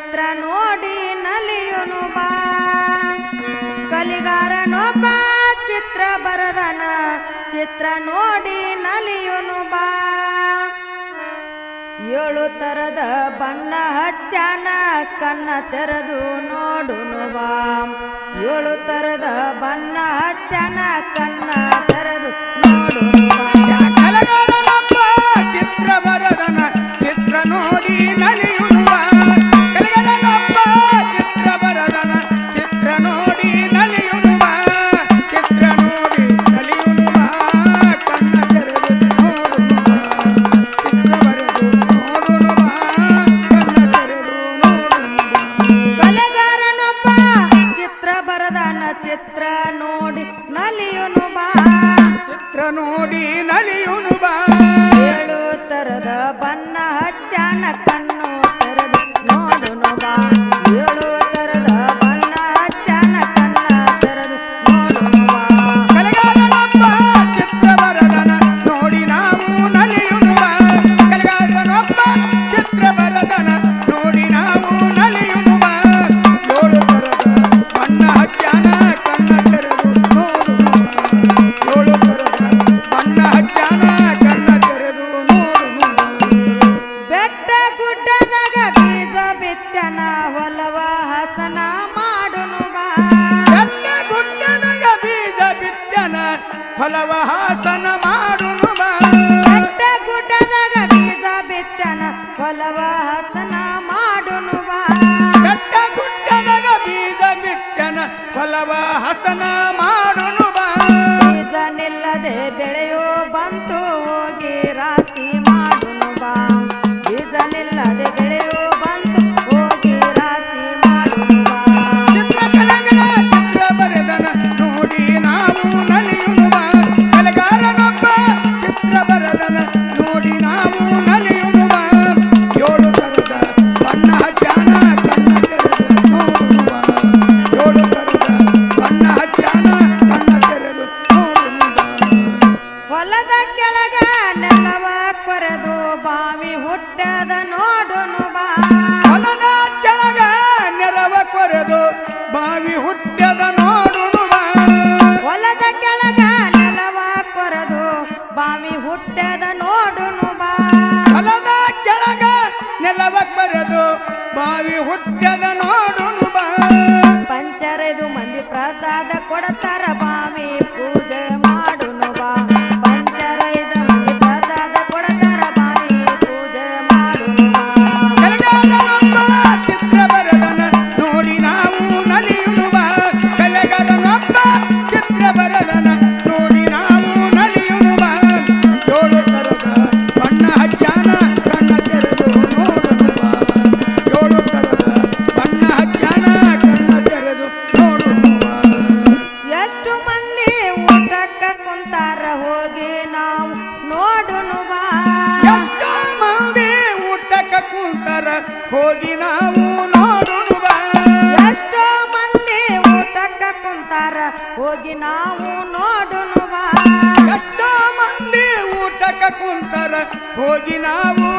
ಚಿತ್ರ ನೋಡಿ ನಲಿಯುನು ಬಾ. ಕಲಿಗಾರನೊಬ್ಬ ಚಿತ್ರ ಬರದನ. ಚಿತ್ರ ನೋಡಿ ನಲಿಯುನು ಬಾ. ಏಳು ತರದ ಬಣ್ಣ ಹಚ್ಚನ, ಕಣ್ಣ ತೆರೆದು ನೋಡುನು ಬಾ. ಏಳು ತರದ ಬಣ್ಣ ಹಚ್ಚನ, ಕಣ್ಣ ತೆರೆದು ನೋಡುನು ಚಿತ್ರ ಬರದನ. ಚಿತ್ರ ನೋಡಿ ನಲಿ ಚಿತ್ರ ನೋಡಿ ನಲಿಯುನು ಬಾ. ಚಿತ್ರ ನೋಡಿ ನಲಿಯುನು ಬಾ. ಏಳು ತರದ ಬನ್ನ ಹಚ್ಚನ ಹೊಲವ ಹಾಸನ ಮಾಡುನು ಅಡ್ಡ ಗುಡ್ಡದಾಗ ಬೀಜ ಬಿತ್ತನ ಹೊಲವ ಹಾಸನ ಮಾಡುನು ಅಡ್ಡ ಗುಡ್ಡದಾಗ ಬೀಜ ಬಿತ್ತನ ಹೊಲವ ಹಾಸನ ಮಾಡ ಹೋಗಿ ನಾವು ನೋಡುವ. ಎಷ್ಟೋ ಮಂದಿ ಊಟಕ್ಕ ಕುಂತಾರ ಹೋಗಿ ನಾವು ನೋಡುವ. ಎಷ್ಟೋ ಮಂದಿ ಊಟಕ್ಕ ಕುಂತಾರ ಹೋಗಿ ನಾವು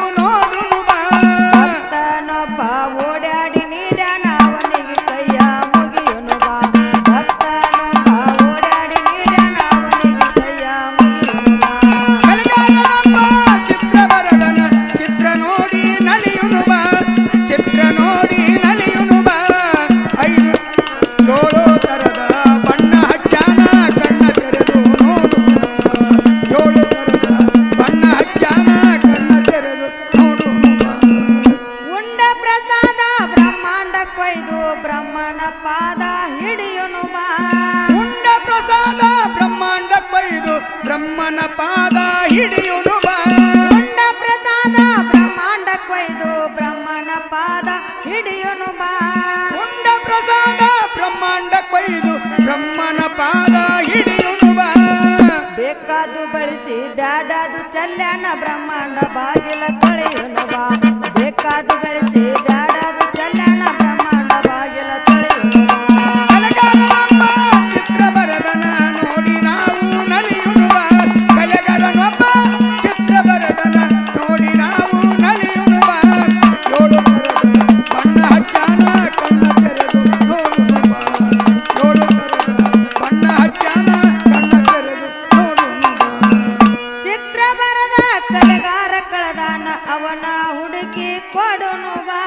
ಸಿ ಡ್ಯಾಡದು ಚಲ್ಯಾನ ಬ್ರಹ್ಮಾಂಡ ಬಾಗಿಲ ಹಾಕಿ ಕೊಡನು ಬಾ.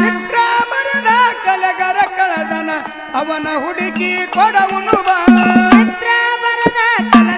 ಚಿತ್ರ ಬರದ ಕಲಗರ ಕಳದನ ಅವನ ಹುಡುಕಿ ಕೊಡವನು ಬಾ. ಚಿತ್ರ ಬರದ ಕಲ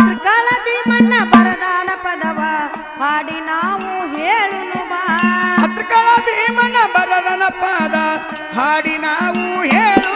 ತ್ರಿಕಾಲ ಭೀಮನ ಬರದಾನ ಪದವ ಹಾಡಿ ನಾವು ಹೇಳುನು ಬಾ. ತ್ರಿಕಾಲ ಭೀಮಣ್ಣ ಬರದಾನ ಪದ ಹಾಡಿ ನಾವು ಹೇಳು